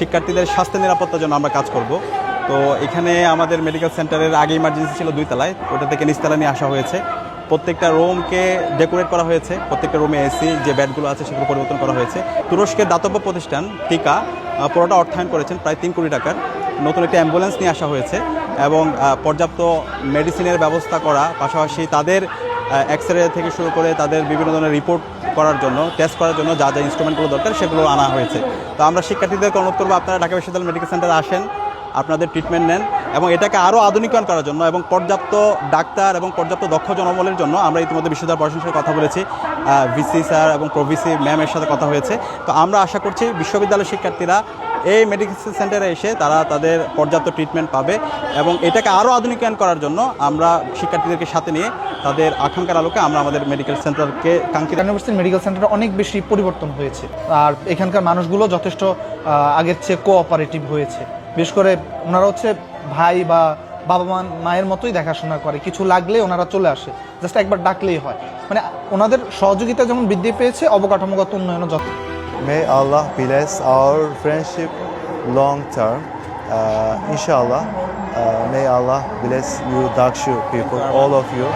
শিক্ষার্থীদের স্বাস্থ্য নিরাপত্তার জন্য আমরা কাজ করব। তো এখানে আমাদের মেডিকেল সেন্টারের আগে ইমার্জেন্সি ছিল দুই তলায়। ওটা থেকে নিচতলা নিয়ে আসা হয়েছে। প্রত্যেকটা রুমকে ডেকোরেট করা হয়েছে। প্রত্যেকটা রুমে এসি যে ব্যাডগুলো আছে সেগুলো পরিবর্তন করা হয়েছে। তুরস্কের দাতব্য প্রতিষ্ঠান, টিকা পুরোটা অর্থায়ন করেছেন প্রায় তিন কোটি টাকার। নতুন একটি অ্যাম্বুলেন্স নিয়ে আসা হয়েছে এবং পর্যাপ্ত মেডিসিনের ব্যবস্থা করা। পাশাপাশি তাদের এক্স রে থেকে শুরু করে তাদের বিভিন্ন ধরনের রিপোর্ট করার জন্য টেস্ট করার জন্য যা যা ইনস্ট্রুমেন্টগুলো দরকার সেগুলো আনা হয়েছে। তো আমরা শিক্ষার্থীদেরকে অনুরোধ করব, আপনারা ঢাকা বিশ্ববিদ্যালয় মেডিকেল সেন্টারে আসেন, আপনাদের ট্রিটমেন্ট নেন এবং এটাকে আরও আধুনিকরণ করার জন্য এবং পর্যাপ্ত ডাক্তার এবং পর্যাপ্ত দক্ষ জনবলের জন্য আমরা ইতিমধ্যে বিশ্ববিদ্যালয় প্রশাসনের কথা বলেছি। ভিসি স্যার এবং প্রভিসি ম্যামের সাথে কথা হয়েছে। তো আমরা আশা করছি বিশ্ববিদ্যালয়ের শিক্ষার্থীরা এই মেডিকেল সেন্টারে এসে তারা তাদের পর্যাপ্ত ট্রিটমেন্ট পাবে এবং এটাকে আরও আধুনিকায়ন করার জন্য আমরা শিক্ষার্থীদেরকে সাথে নিয়ে তাদের আকাঙ্ক্ষার আলোকে আমরা আমাদের মেডিকেল সেন্টারকে কাঙ্ক্ষিত ইউনিভার্সিটি মেডিকেল সেন্টারে অনেক বেশি পরিবর্তন হয়েছে। আর এখানকার মানুষগুলো যথেষ্ট আগের চেয়ে কোঅপারেটিভ হয়েছে। বিশেষ করে ওনারা হচ্ছে ভাই বা বাবা মা মায়ের মতোই দেখাশোনা করে। কিছু লাগলে ওনারা চলে আসে। জাস্ট একবার ডাকলেই হয়। মানে ওনাদের সহযোগিতা যেমন বৃদ্ধি পেয়েছে, অবকাঠামোগত উন্নয়নও যত May Allah bless our friendship long term. Uh, inshallah, uh, may Allah bless you, Dakshu people, all of you.